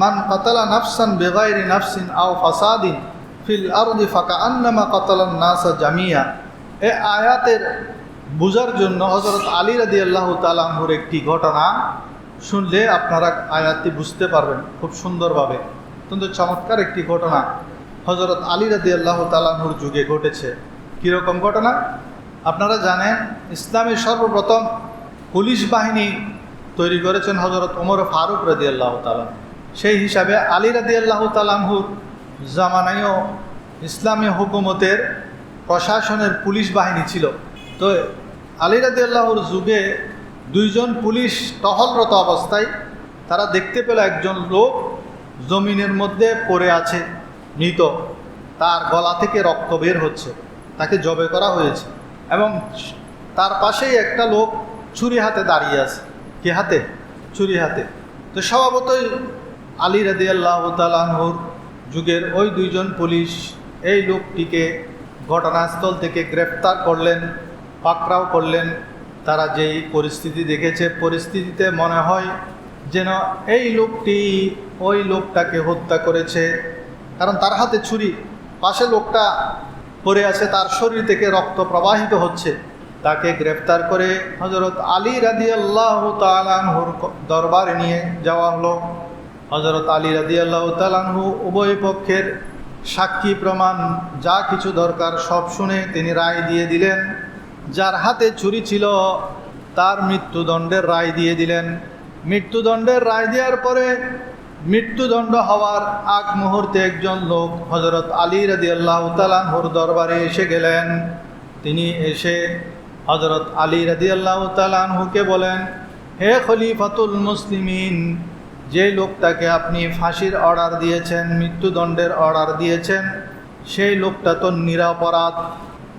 মান কাতালা নাফসান বেগাইরি নাফসিন আও ফাসাদিন ফিল আরদি ফাকা আন্নামা কাতালান নাসা জামিয়া। এ আয়াতের বুঝার জন্য হজরত আলী রাদি আল্লাহ তালাহুর একটি ঘটনা শুনলে আপনারা আয়াতটি বুঝতে পারবেন খুব সুন্দরভাবে। অত্যন্ত চমৎকার একটি ঘটনা হজরত আলী রাদি আল্লাহ তালাহুর যুগে ঘটেছে। কীরকম ঘটনা? আপনারা জানেন, ইসলামের সর্বপ্রথম পুলিশ বাহিনী তৈরি করেছেন হজরত ওমর ফারুক রাদি আল্লাহ তালাম সেই হিসাবে আলী রাদি আল্লাহ তালাহুর জামানায়ও ইসলামী হুকুমতের প্রশাসনের পুলিশ বাহিনী ছিল। তো আলী রাদি আল্লাহর যুগে দুইজন পুলিশ টহলরত অবস্থায় তারা দেখতে পেল একজন লোক জমিনের মধ্যে পড়ে আছে, মৃত। তার গলা থেকে রক্ত বের হচ্ছে, তাকে জবে করা হয়েছে এবং তার পাশেই একটা লোক ছুরি হাতে দাঁড়িয়ে আছে। কি হাতে? ছুরি হাতে। তো স্বভাবতই আলী রাদি আল্লাহ তালাহুর যুগের ওই দুইজন পুলিশ এই লোকটিকে ঘটনাস্থল থেকে গ্রেফতার করলেন, পাকড়াও করলেন। তারা যেই পরিস্থিতি দেখেছে, পরিস্থিতিতে মনে হয় যেন এই লোকটি ওই লোকটাকে হত্যা করেছে। কারণ তার হাতে ছুরি, পাশে লোকটা পড়ে আছে, তার শরীর থেকে রক্ত প্রবাহিত হচ্ছে। তাকে গ্রেফতার করে হজরত আলী রাদি আল্লাহ তালানহুর দরবারে নিয়ে যাওয়া হলো। হজরত আলী রাদি আল্লাহ তালানহু উভয় পক্ষের সাক্ষী প্রমাণ, যা কিছু দরকার সব শুনে তিনি রায় দিয়ে দিলেন। যার হাতে ছুরি ছিল, তার মৃত্যুদণ্ডের রায় দিয়ে দিলেন। মৃত্যুদণ্ডের রায় দেওয়ার পরে মৃত্যুদণ্ড হওয়ার আগ মুহূর্তে একজন লোক হজরত আলী রাদি আল্লাহ তালাহুর দরবারে এসে গেলেন। তিনি এসে হজরত আলী রাদি আল্লাহ তালাহুকে বলেন, হে খলিফাতুল মুসলিমিন যে লোকটাকে আপনি ফাঁসির অর্ডার দিয়েছেন, মৃত্যুদণ্ডের অর্ডার দিয়েছেন, সেই লোকটা তো নিরাপরাধ।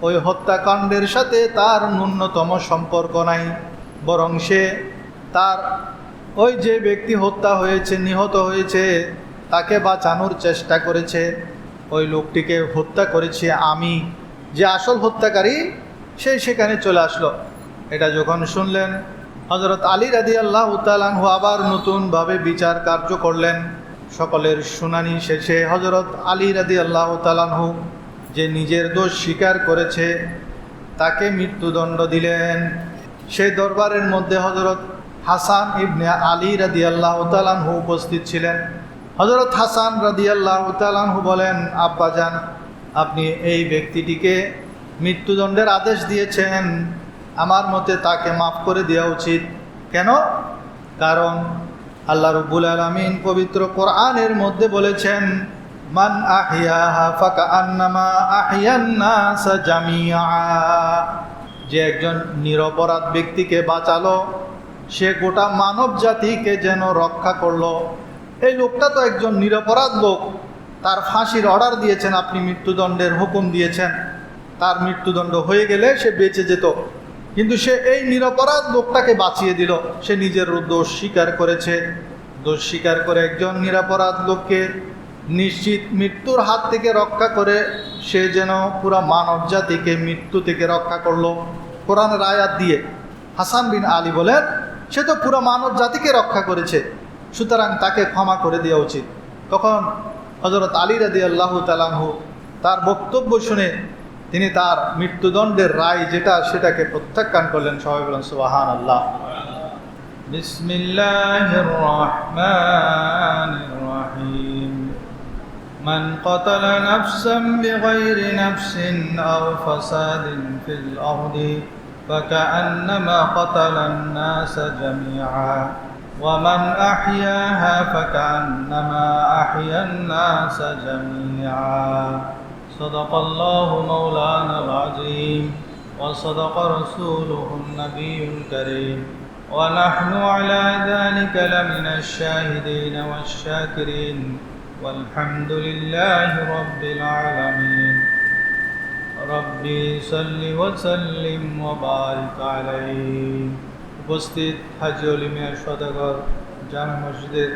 ওই হত্যাকাণ্ডের সাথে তার ন্যূনতম সম্পর্ক নাই, বরং সে তার ওই যে ব্যক্তি হত্যা হয়েছে, নিহত হয়েছে, তাকে বাঁচানোর চেষ্টা করেছে। ওই লোকটিকে হত্যা করেছি আমি। যে আসল হত্যাকারী, সে সেখানে চলে আসলো। এটা যখন শুনলেন হজরত আলী রাদি আল্লাহ তালানহু আবার নতুনভাবে বিচার কার্য করলেন। সকলের শুনানি শেষে হজরত আলী রাদি আল্লাহ তালানহু যে নিজের দোষ স্বীকার করেছে, তাকে মৃত্যুদণ্ড দিলেন। সেই দরবারের মধ্যে হজরত হাসান ইবনে আলী রাদি আল্লাহ তালানহু উপস্থিত ছিলেন। হজরত হাসান রাদি আল্লাহ তালানহু বলেন, আব্বাজান, আপনি এই ব্যক্তিটিকে মৃত্যুদণ্ডের আদেশ দিয়েছেন। আমার মতে তাকে মাফ করে দেওয়া উচিত। কেন? কারণ আল্লাহ রব্বুল আলমিন পবিত্র কোরআনের মধ্যে বলেছেন, মান আহিয়াহা ফাকা জামিয়া যে একজন নিরপরাধ ব্যক্তিকে বাঁচালো, সে গোটা মানব জাতিকে যেন রক্ষা করল। এই লোকটা তো একজন নিরপরাধ লোক। তার ফাঁসির অর্ডার দিয়েছেন, আপনি মৃত্যুদণ্ডের হুকুম দিয়েছেন। তার মৃত্যুদণ্ড হয়ে গেলে সে বেঁচে যেত। কিন্তু সে এই নিরপরাধ লোকটাকে বাঁচিয়ে দিল। সে নিজের দোষ স্বীকার করেছে। দোষ স্বীকার করে একজন নিরাপরাধ লোককে নিশ্চিত মৃত্যুর হাত থেকে রক্ষা করে সে যেন পুরা মানব জাতিকে মৃত্যু থেকে রক্ষা করল। কোরআন রায়াত দিয়ে হাসান বিন আলী বলেন, সে তো পুরো মানব জাতিকে রক্ষা করেছে, সুতরাং তাকে ক্ষমা করে দেওয়া উচিত। তখন হজরত আলী রাদি আল্লাহ তালাহু তার বক্তব্য শুনে তিনি তার মৃত্যুদণ্ডের রায় যেটা সেটাকে প্রত্যাখ্যান করলেন সবাই বলেন সুবাহান আল্লাহ বিসমিল্লাহির রহমানির রহিম من قتل نفسا بغير نفس أو فساد في الأرض فكأنما قتل الناس جميعا ومن أحياها فكأنما أحيا الناس جميعا صدق الله مولانا العظيم وصدق رسوله النبي الكريم ونحن على ذلك لمن الشاهدين والشاكرين والحمد لله رب العالمين ربي صل وسلم وبارك عليه উপস্থিত হাজি অলিমিয়া সদাগর জামা মসজিদের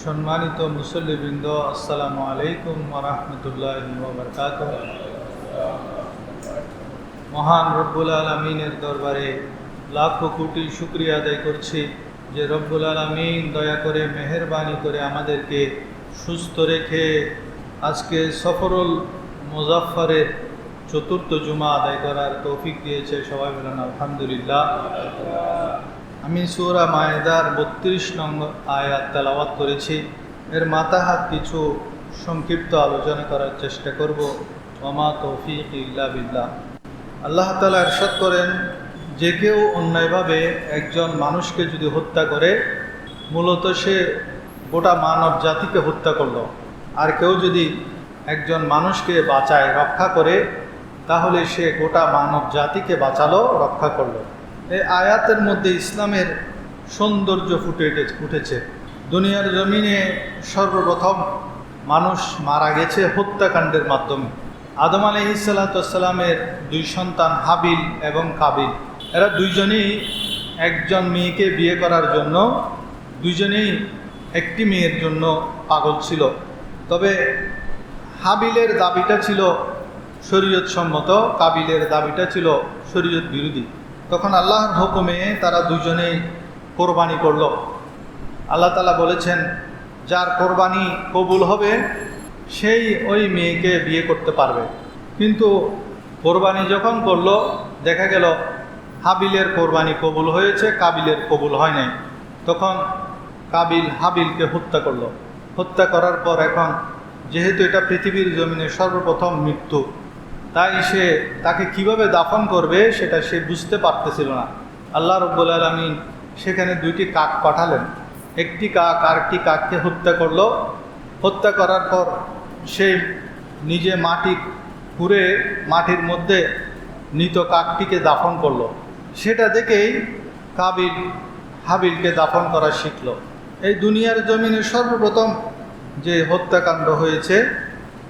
সম্মানিত মুসল্লিবৃন্দ, আসসালামু আলাইকুম ওরহমতুল্লাহ মহান রব্বুল আলমিনের দরবারে লাখো কোটি শুক্রিয়া আদায় করছি যে রব্বুল আলমিন দয়া করে, মেহরবানি করে আমাদেরকে সুস্থ রেখে আজকে সফরুল মুজাফফরের চতুর্থ জুমা আদায় করার তৌফিক দিয়েছে। সবাই বলেন আলহামদুলিল্লাহ। আমি সুরা মায়েদার বত্রিশ নং আয়াত তেলাওয়াত করেছি। এর মাতাহাত কিছু সংক্ষিপ্ত আলোচনা করার চেষ্টা করব। ওমা তৌফিক ইল্লা বিল্লাহ। আল্লাহ তালা এরশাদ করেন, যে কেউ অন্যায়ভাবে একজন মানুষকে যদি হত্যা করে, মূলত সে গোটা মানব জাতিকে হত্যা করল। আর কেউ যদি একজন মানুষকে বাঁচায়, রক্ষা করে, তাহলে সে গোটা মানব জাতিকে বাঁচালো, রক্ষা করল। এই আয়াতের মধ্যে ইসলামের সৌন্দর্য ফুটে উঠে- উঠেছে। দুনিয়ার জমিনে সর্বপ্রথম মানুষ মারা গেছে হত্যাকাণ্ডের মাধ্যমে। আদম আলী ইসালাতামের দুই সন্তান হাবিল এবং কাবিল। এরা দুইজনেই একজন মেয়েকে বিয়ে করার জন্য, দুইজনেই একটি মেয়ের জন্য পাগল ছিল। তবে হাবিলের দাবিটা ছিল শরীয়ত সম্মত কাবিলের দাবিটা ছিল শরীয়ত বিরোধী। তখন আল্লাহর হুকুমে তারা দুজনেই কোরবানি করল। আল্লাহ তালা বলেছেন, যার কোরবানি কবুল হবে, সেই ওই মেয়েকে বিয়ে করতে পারবে। কিন্তু কোরবানি যখন করল, দেখা গেল হাবিলের কোরবানি কবুল হয়েছে, কাবিলের কবুল হয় নাই। তখন কাবিল হাবিলকে হত্যা করল। হত্যা করার পর এখন যেহেতু এটা পৃথিবীর জমিনে সর্বপ্রথম মৃত্যু তাই সে তাকে কীভাবে দাফন করবে সেটা সে বুঝতে পারতেছিল না। আল্লাহ রব্বুল আলমিন সেখানে দুইটি কাক পাঠালেন। একটি কাক আরেকটি কাককে হত্যা করল। হত্যা করার পর সে নিজে মাটি খুঁড়ে মাটির মধ্যে নিত কাকটিকে দাফন করল। সেটা দেখেই কাবিল হাবিলকে দাফন করা শিখল। এই দুনিয়ার জমিনে সর্বপ্রথম যে হত্যাকাণ্ড হয়েছে,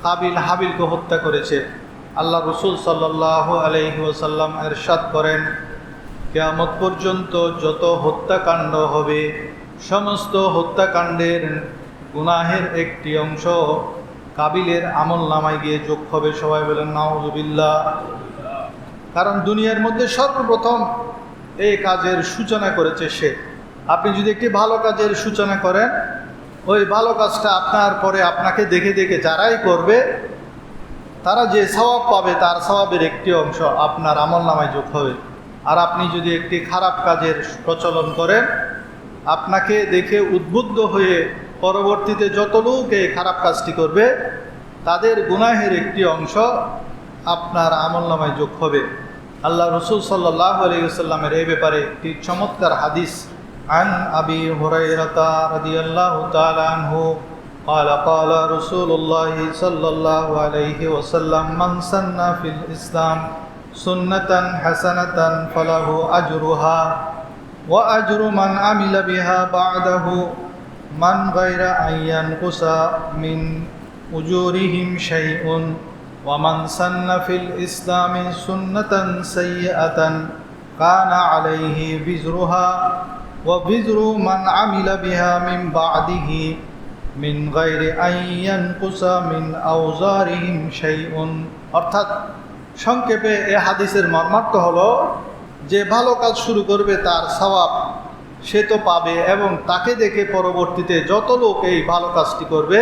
কাবিল হাবিলকে হত্যা করেছে। আল্লাহ রসুল সাল্লাহ আলহি ওসাল্লাম এরশাদ করেন, কেয়ামত পর্যন্ত যত হত্যাকাণ্ড হবে, সমস্ত হত্যাকাণ্ডের গুনাহের একটি অংশ কাবিলের আমল নামায় গিয়ে যোগ হবে। সবাই বলেন নাউজুবিল্লাহ কারণ দুনিয়ার মধ্যে সর্বপ্রথম এই কাজের সূচনা করেছে সে। আপনি যদি একটি ভালো কাজের সূচনা করেন, ওই ভালো কাজটা আপনার পরে আপনাকে দেখে দেখে যারাই করবে তারা যে স্বভাব পাবে তার স্বভাবের একটি অংশ আপনার আমল নামায় যোগ হবে। আর আপনি যদি একটি খারাপ কাজের প্রচলন করেন, আপনাকে দেখে উদ্বুদ্ধ হয়ে পরবর্তীতে যত লোক এই খারাপ কাজটি করবে, তাদের গুনাহের একটি অংশ আপনার আমল নামায় যোগ হবে। আল্লাহ রসুল সাল্লাহ আলিয়াল্লামের এই ব্যাপারে একটি চমৎকার হাদিস, আন আবি হরাইরাতা রাদিয়াল্লাহু তাআলা হোক قال قال رسول الله صلى الله عليه وسلم، من سن في الإسلام سنة حسنة فله أجرها وأجر من عمل بها بعده من غير أن ينقص من أجورهم شيء ومن سن في الإسلام سنة سيئة كان عليه بزرها وبزر من عمل بها من بعده মিন গাইরে আইয়ান কুসা মিন আউজারিহিম শাইউন। অর্থাৎ সংক্ষেপে এ হাদিসের মর্মার্থ হলো, যে ভালো কাজ শুরু করবে তার স্বভাব সে তো পাবে এবং তাকে দেখে পরবর্তীতে যত লোক এই ভালো কাজটি করবে,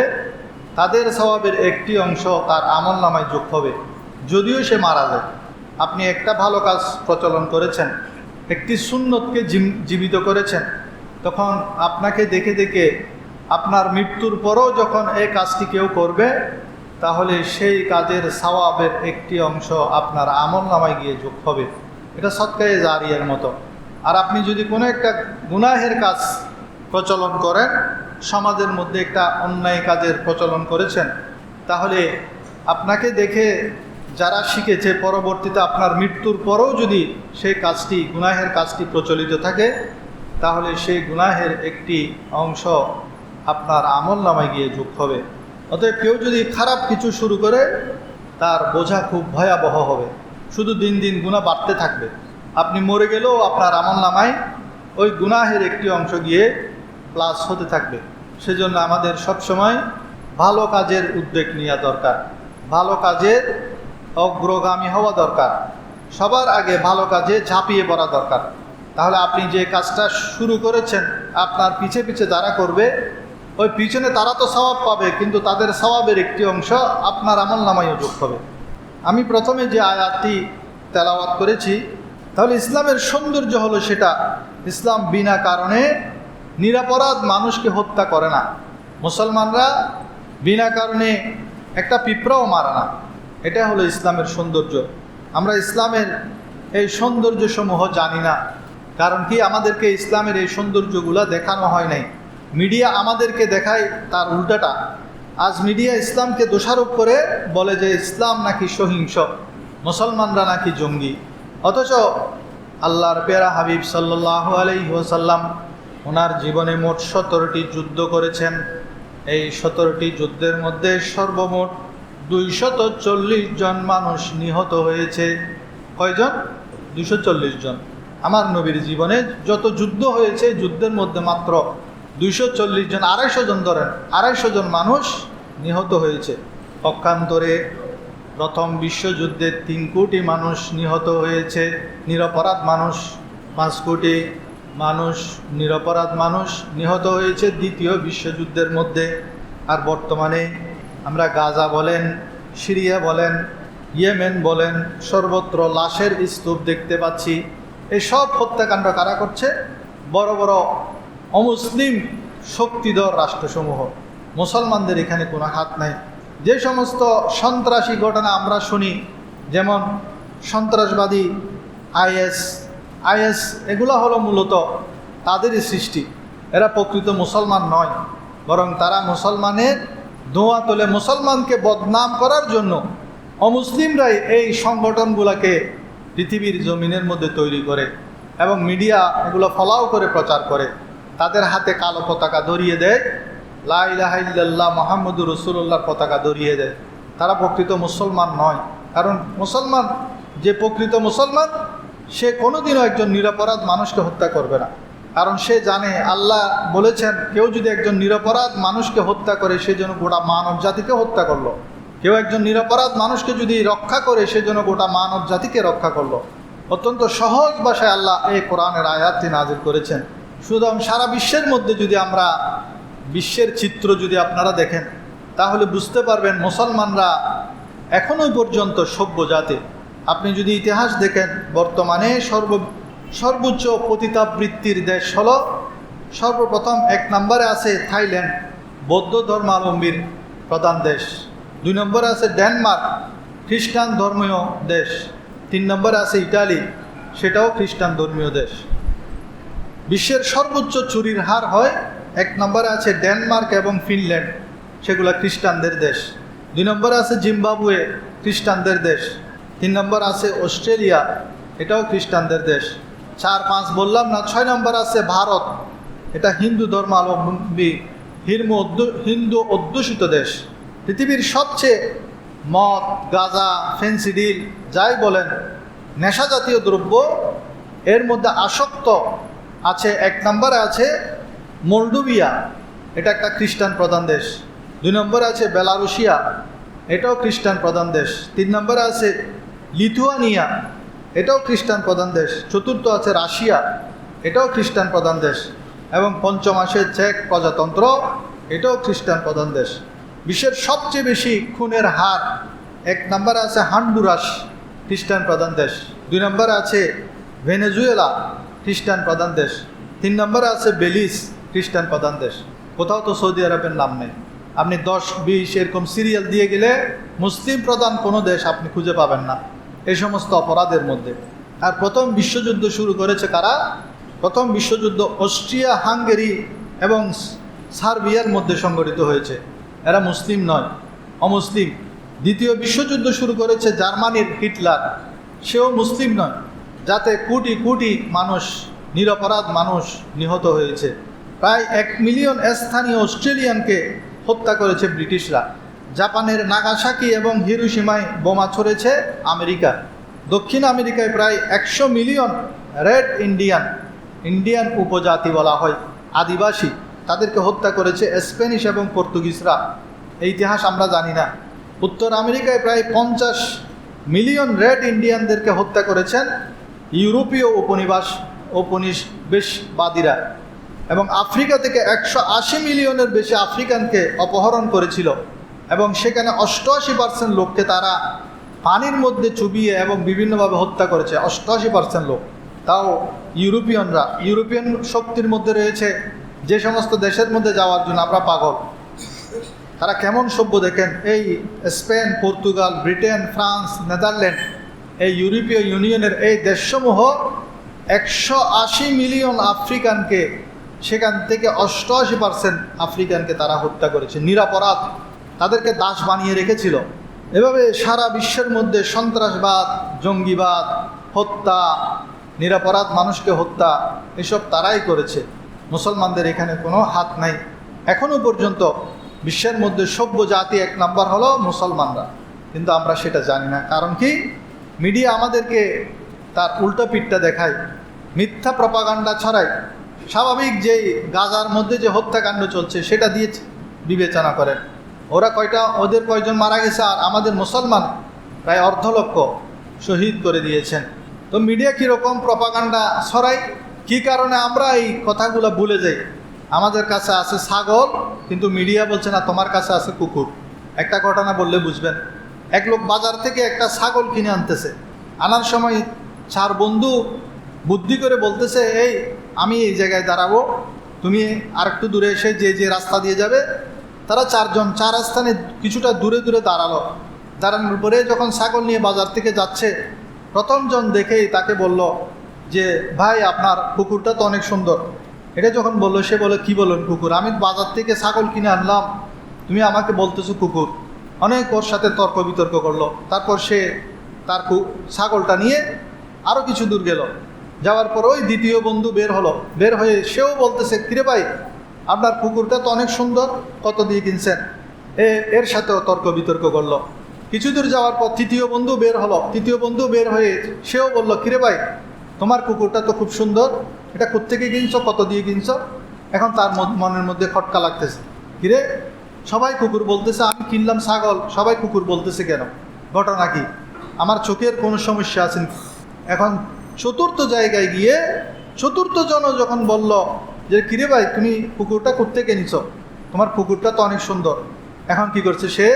তাদের স্বভাবের একটি অংশ তার আমল নামায় যোগ হবে। যদিও সে মারা যায়। আপনি একটা ভালো কাজ প্রচলন করেছেন, একটি সুন্নতকে জীবিত করেছেন, তখন আপনাকে দেখে দেখে আপনার মৃত্যুর পরও যখন এই কাজটি কেউ করবে, তাহলে সেই কাজের সওয়াবের একটি অংশ আপনার আমল নামায় গিয়ে যোগ হবে। এটা সৎকায়ে জারিয়ার মতো। আর আপনি যদি কোনো একটা গুনাহের কাজ প্রচলন করেন, সমাজের মধ্যে একটা অন্যায় কাজের প্রচলন করেছেন, তাহলে আপনাকে দেখে যারা শিখেছে, পরবর্তীতে আপনার মৃত্যুর পরেও যদি সেই কাজটি, গুনাহের কাজটি প্রচলিত থাকে, তাহলে সেই গুনাহের একটি অংশ আপনার আমল নামায় গিয়ে যোগ হবে। অতএব কেউ যদি খারাপ কিছু শুরু করে, তার বোঝা খুব ভয়াবহ হবে। শুধু দিন দিন গুণা বাড়তে থাকবে। আপনি মরে গেলেও আপনার আমল নামায় ওই গুনাহের একটি অংশ গিয়ে প্লাস হতে থাকবে। সেজন্য আমাদের সবসময় ভালো কাজের উদ্বেগ নেওয়া দরকার। ভালো কাজের অগ্রগামী হওয়া দরকার। সবার আগে ভালো কাজে ঝাঁপিয়ে পড়া দরকার। তাহলে আপনি যে কাজটা শুরু করেছেন, আপনার পিছে পিছে যারা করবে ওই পিছনে তারা তো স্বভাব পাবে, কিন্তু তাদের স্বভাবের একটি অংশ আপনার আমল নামাইও যোগ হবে। আমি প্রথমে যে আয়াতটি তেলাওয়াত করেছি, তাহলে ইসলামের সৌন্দর্য হলো সেটা। ইসলাম বিনা কারণে নিরাপরাধ মানুষকে হত্যা করে না। মুসলমানরা বিনা কারণে একটা পিঁপড়াও মারে না। এটা হলো ইসলামের সৌন্দর্য। আমরা ইসলামের এই সৌন্দর্যসমূহ জানি না, কারণ কি আমাদেরকে ইসলামের এই সৌন্দর্যগুলো দেখানো হয় নাই। মিডিয়া আমাদেরকে দেখায় তার উল্টাটা। আজ মিডিয়া ইসলামকে দোষারোপ করে বলে যে ইসলাম নাকি সহিংস, মুসলমানরা নাকি জঙ্গি। অথচ আল্লাহর পেরা হাবিব সাল্লাহ আলহিহাসাল্লাম ওনার জীবনে মোট সতেরোটি যুদ্ধ করেছেন। এই সতেরোটি যুদ্ধের মধ্যে সর্বমোট দুইশত চল্লিশ জন মানুষ নিহত হয়েছে। কয়জন? দুশো চল্লিশ জন। আমার নবীর জীবনে যত যুদ্ধ হয়েছে, যুদ্ধের মধ্যে মাত্র দুইশো চল্লিশ জন, আড়াইশো জন ধরেন, আড়াইশো জন মানুষ নিহত হয়েছে। পক্ষান্তরে প্রথম বিশ্বযুদ্ধে তিন কোটি মানুষ নিহত হয়েছে, নিরপরাধ মানুষ, পাঁচ কোটি মানুষ, নিরপরাধ মানুষ নিহত হয়েছে দ্বিতীয় বিশ্বযুদ্ধের মধ্যে। আর বর্তমানে আমরা গাজা বলেন, সিরিয়া বলেন, ইয়েমেন বলেন, সর্বত্র লাশের স্তূপ দেখতে পাচ্ছি। এই সব হত্যাকাণ্ড কারা করছে? বড় বড় অমুসলিম শক্তিধর রাষ্ট্রসমূহ। মুসলমানদের এখানে কোনো হাত নাই। যে সমস্ত সন্ত্রাসী ঘটনা আমরা শুনি, যেমন সন্ত্রাসবাদী, আইএস আইএস এগুলো হলো মূলত তাদেরই সৃষ্টি। এরা প্রকৃত মুসলমান নয়, বরং তারা মুসলমানের ধোঁয়া তোলে মুসলমানকে বদনাম করার জন্য অমুসলিমরাই এই সংগঠনগুলোকে পৃথিবীর জমিনের মধ্যে তৈরি করে এবং মিডিয়া এগুলো ফলাও করে প্রচার করে। তাদের হাতে কালো পতাকা ধরিয়ে দেয়। লাইলাহাইল্লাহ মোহাম্মদুর রসুল্লাহর পতাকা ধরিয়ে দেয়। তারা প্রকৃত মুসলমান নয়। কারণ মুসলমান, যে প্রকৃত মুসলমান, সে কোনোদিনও একজন নিরপরাধ মানুষকে হত্যা করবে না। কারণ সে জানে, আল্লাহ বলেছেন, কেউ যদি একজন নিরপরাধ মানুষকে হত্যা করে, সে যেন গোটা মানব জাতিকে হত্যা করল। কেউ একজন নিরপরাধ মানুষকে যদি রক্ষা করে, সে যেন গোটা মানব জাতিকে রক্ষা করল। অত্যন্ত সহজ ভাষায় আল্লাহ এই কোরআনের আয়াতটি নাজির করেছেন। সুতরাং সারা বিশ্বের মধ্যে যদি আমরা বিশ্বের চিত্র যদি আপনারা দেখেন, তাহলে বুঝতে পারবেন মুসলমানরা এখনও পর্যন্ত সভ্য জাতি। আপনি যদি ইতিহাস দেখেন, বর্তমানে সর্ব, সর্বোচ্চ পতিতাবৃত্তির দেশ হল, সর্বপ্রথম এক নম্বরে আছে থাইল্যান্ড, বৌদ্ধ ধর্মাবলম্বীর প্রধান দেশ। দুই নম্বরে আছে ডেনমার্ক, খ্রিস্টান ধর্মীয় দেশ। তিন নম্বরে আছে ইটালি, সেটাও খ্রিস্টান ধর্মীয় দেশ। বিশ্বের সর্বোচ্চ চুরির হার হয়, এক নম্বরে আছে ডেনমার্ক এবং ফিনল্যান্ড, সেগুলো খ্রিস্টানদের দেশ। দুই নম্বরে আছে জিম্বাবুয়ে, খ্রিস্টানদের দেশ। তিন নম্বর আছে অস্ট্রেলিয়া, এটাও খ্রিস্টানদের দেশ। চার, পাঁচ বললাম না, ছয় নম্বর আছে ভারত, এটা হিন্দু ধর্মাবলম্বী, হিরমু হিন্দু অধ্যুষিত দেশ। পৃথিবীর সবচেয়ে মদ, গাঁজা ফেন্সিডিল যাই বলেন নেশা জাতীয় দ্রব্য, এর মধ্যে আসক্ত আছে এক নম্বরে আছে মলডোভিয়া। এটা একটা খ্রিস্টান প্রধান দেশ। দুই নম্বরে আছে বেলারুশিয়া। এটাও খ্রিস্টান প্রধান দেশ। তিন নম্বরে আছে লিথুয়ানিয়া। এটাও খ্রিস্টান প্রধান দেশ। চতুর্থ আছে রাশিয়া। এটাও খ্রিস্টান প্রধান দেশ। এবং পঞ্চম আছে চেক প্রজাতন্ত্র। এটাও খ্রিস্টান প্রধান দেশ। বিশ্বের সবচেয়ে বেশি খুনের হার এক নম্বরে আছে হান্ডুরাস, খ্রিস্টান প্রধান দেশ। দুই নম্বরে আছে ভেনেজুয়েলা। খ্রিস্টান প্রধান দেশ। তিন নম্বরে আছে বেলিস, খ্রিস্টান প্রধান দেশ। কোথাও তো সৌদি আরবের নাম নেই। আপনি দশ, বিশ এরকম সিরিয়াল দিয়ে গেলে মুসলিম প্রধান কোনো দেশ আপনি খুঁজে পাবেন না, এই সমস্ত অপরাধের মধ্যে। আর প্রথম বিশ্বযুদ্ধ শুরু করেছে কারা? প্রথম বিশ্বযুদ্ধ অস্ট্রিয়া, হাঙ্গেরি এবং সার্বিয়ার মধ্যে সংগঠিত হয়েছে। এরা মুসলিম নয়, অমুসলিম। দ্বিতীয় বিশ্বযুদ্ধ শুরু করেছে জার্মানির হিটলার। সেও মুসলিম নয়। যাতে কোটি কোটি মানুষ, নিরপরাধ মানুষ নিহত হয়েছে। প্রায় এক মিলিয়ন স্থানীয় অস্ট্রেলিয়ানকে হত্যা করেছে ব্রিটিশরা। জাপানের নাগাসাকি এবং হিরুসীমায় বোমা ছড়েছে আমেরিকা। দক্ষিণ আমেরিকায় প্রায় একশো মিলিয়ন রেড ইন্ডিয়ান ইন্ডিয়ান উপজাতি বলা হয়, আদিবাসী। তাদেরকে হত্যা করেছে স্প্যানিশ এবং পর্তুগিজরা। এই ইতিহাস আমরা জানি না। উত্তর আমেরিকায় প্রায় পঞ্চাশ মিলিয়ন রেড ইন্ডিয়ানদেরকে হত্যা করেছেন ইউরোপীয় উপনিবাস ঔপনিবেশবাদীরা এবং আফ্রিকা থেকে একশো আশি মিলিয়নের বেশি আফ্রিকানকে অপহরণ করেছিল এবং সেখানে অষ্টআশি পার্সেন্ট লোককে তারা পানির মধ্যে চুবিয়ে এবং বিভিন্নভাবে হত্যা করেছে। অষ্টআশি পার্সেন্ট লোক। তাও ইউরোপিয়ানরা। ইউরোপিয়ান শক্তির মধ্যে রয়েছে যে সমস্ত দেশের মধ্যে যাওয়ার জন্য আমরা পাগল। তারা কেমন সভ্য দেখেন? এই Spain, Portugal, Britain, France, Netherland এই ইউরোপীয় ইউনিয়নের এই দেশসমূহ একশো আশি মিলিয়ন আফ্রিকানকে, সেখান থেকে অষ্টআশি পার্সেন্ট আফ্রিকানকে তারা হত্যা করেছে, নিরাপরাধ। তাদেরকে দাস বানিয়ে রেখেছিল। এভাবে সারা বিশ্বের মধ্যে সন্ত্রাসবাদ, জঙ্গিবাদ, হত্যা, নিরাপরাধ মানুষকে হত্যা, এসব তারাই করেছে। মুসলমানদের এখানে কোনো হাত নাই। এখনও পর্যন্ত বিশ্বের মধ্যে সভ্য জাতি এক নাম্বার হলো মুসলমানরা। কিন্তু আমরা সেটা জানি না। কারণ কি? মিডিয়া আমাদেরকে তার উল্টো পিঠটা দেখায়, মিথ্যা প্রপাগান্ডা ছড়ায়। স্বাভাবিক যেই গাজার মধ্যে যে হত্যাকাণ্ড চলছে, সেটা দিয়ে বিবেচনা করেন। ওরা কয়টা, ওদের কয়জন মারা গেছে আর আমাদের মুসলমান প্রায় অর্ধ লক্ষ শহীদ করে দিয়েছেন। তো মিডিয়া কীরকম প্রপাগান্ডা ছড়াই কি কারণে আমরা এই কথাগুলো ভুলে যাই? আমাদের কাছে আছে ছাগল, কিন্তু মিডিয়া বলছে না, তোমার কাছে আছে কুকুর। একটা ঘটনা বললে বুঝবেন। এক লোক বাজার থেকে একটা ছাগল কিনে আনতেছে। আনার সময় চার বন্ধু বুদ্ধি করে বলতেছে, এই, আমি এই জায়গায় দাঁড়াবো। তুমি আরেকটু দূরে এসে যে যে রাস্তা দিয়ে যাবে, তারা চারজন, চার স্থানে কিছুটা দূরে দূরে দাঁড়াল। দাঁড়ানোর পরে যখন ছাগল নিয়ে বাজার থেকে যাচ্ছে প্রথমজন দেখেই তাকে বলল যে, ভাই, আপনার কুকুরটা তো অনেক সুন্দর। এটা যখন বলল, সে বলে কি বলেন কুকুর আমি বাজার থেকে ছাগল কিনে আনলাম। তুমি আমাকে বলতেছো কুকুর অনেক ওর সাথে তর্ক বিতর্ক করল। তারপর সে তার ছাগলটা নিয়ে আরও কিছু দূর গেল। যাওয়ার পর ওই দ্বিতীয় বন্ধু বের হলো। বের হয়ে সেও বলতেছে, কিরে ভাই, আপনার কুকুরটা তো অনেক সুন্দর, কত দিয়ে কিনছেন? এ, এর সাথেও তর্ক বিতর্ক করল। কিছু দূর যাওয়ার পর তৃতীয় বন্ধু বের হলো। তৃতীয় বন্ধু বের হয়ে সেও বলল, কিরে ভাই, তোমার কুকুরটা তো খুব সুন্দর, এটা কোত্থেকে কিনছো, কত দিয়ে কিনছো? এখন তার মনের মধ্যে খটকা লাগতেছে। কিরে সবাই কুকুর বলতেছে, আমি কিনলাম ছাগল। সবাই কুকুর বলতেছে কেন? ঘটনা কি? আমার চোখের কোনো সমস্যা আছে এখন চতুর্থ জায়গায় গিয়ে চতুর্থ জন যখন বলল যে, কিরে ভাই, তুমি কুকুরটা কোত্থেকে নিছ? তোমার কুকুরটা তো অনেক সুন্দর। এখন কি করছে? সে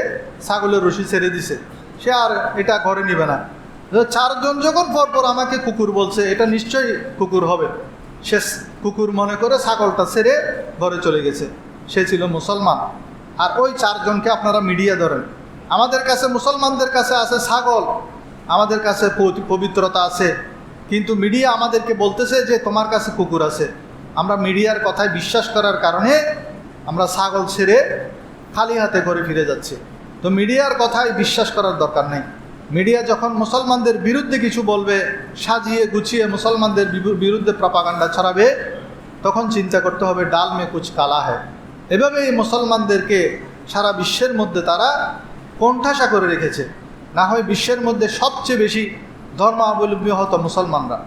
ছাগলের রশি ছেড়ে দিছে। সে আর এটা ঘরে নিবে না। চারজন যখন পরপর আমাকে কুকুর বলছে, এটা নিশ্চয়ই কুকুর হবে। সে কুকুর মনে করে ছাগলটা ছেড়ে ঘরে চলে গেছে। সে ছিল মুসলমান। আর ওই চারজনকে আপনারা মিডিয়া ধরেন। আমাদের কাছে মুসলমানদের কাছে আছে ছাগল, আমাদের কাছে পবি- পবিত্রতা আছে। কিন্তু মিডিয়া আমাদেরকে বলতেছে যে, তোমার কাছে কুকুর আছে। আমরা মিডিয়ার কথায় বিশ্বাস করার কারণে আমরা ছাগল ছেড়ে খালি হাতে করে ফিরে যাচ্ছি। তো মিডিয়ার কথায় বিশ্বাস করার দরকার নেই। মিডিয়া যখন মুসলমানদের বিরুদ্ধে কিছু বলবে, সাজিয়ে গুছিয়ে মুসলমানদের বিরুদ্ধে প্রপাগান্ডা ছড়াবে, তখন চিন্তা করতে হবে, ডাল মে কুচ কালা হয় এভাবেই মুসলমানদেরকে সারা বিশ্বের মধ্যে তারা কণ্ঠাসা করে রেখেছে। না হয় বিশ্বের মধ্যে সবচেয়ে বেশি ধর্মাবলম্বী হতো মুসলমানরা।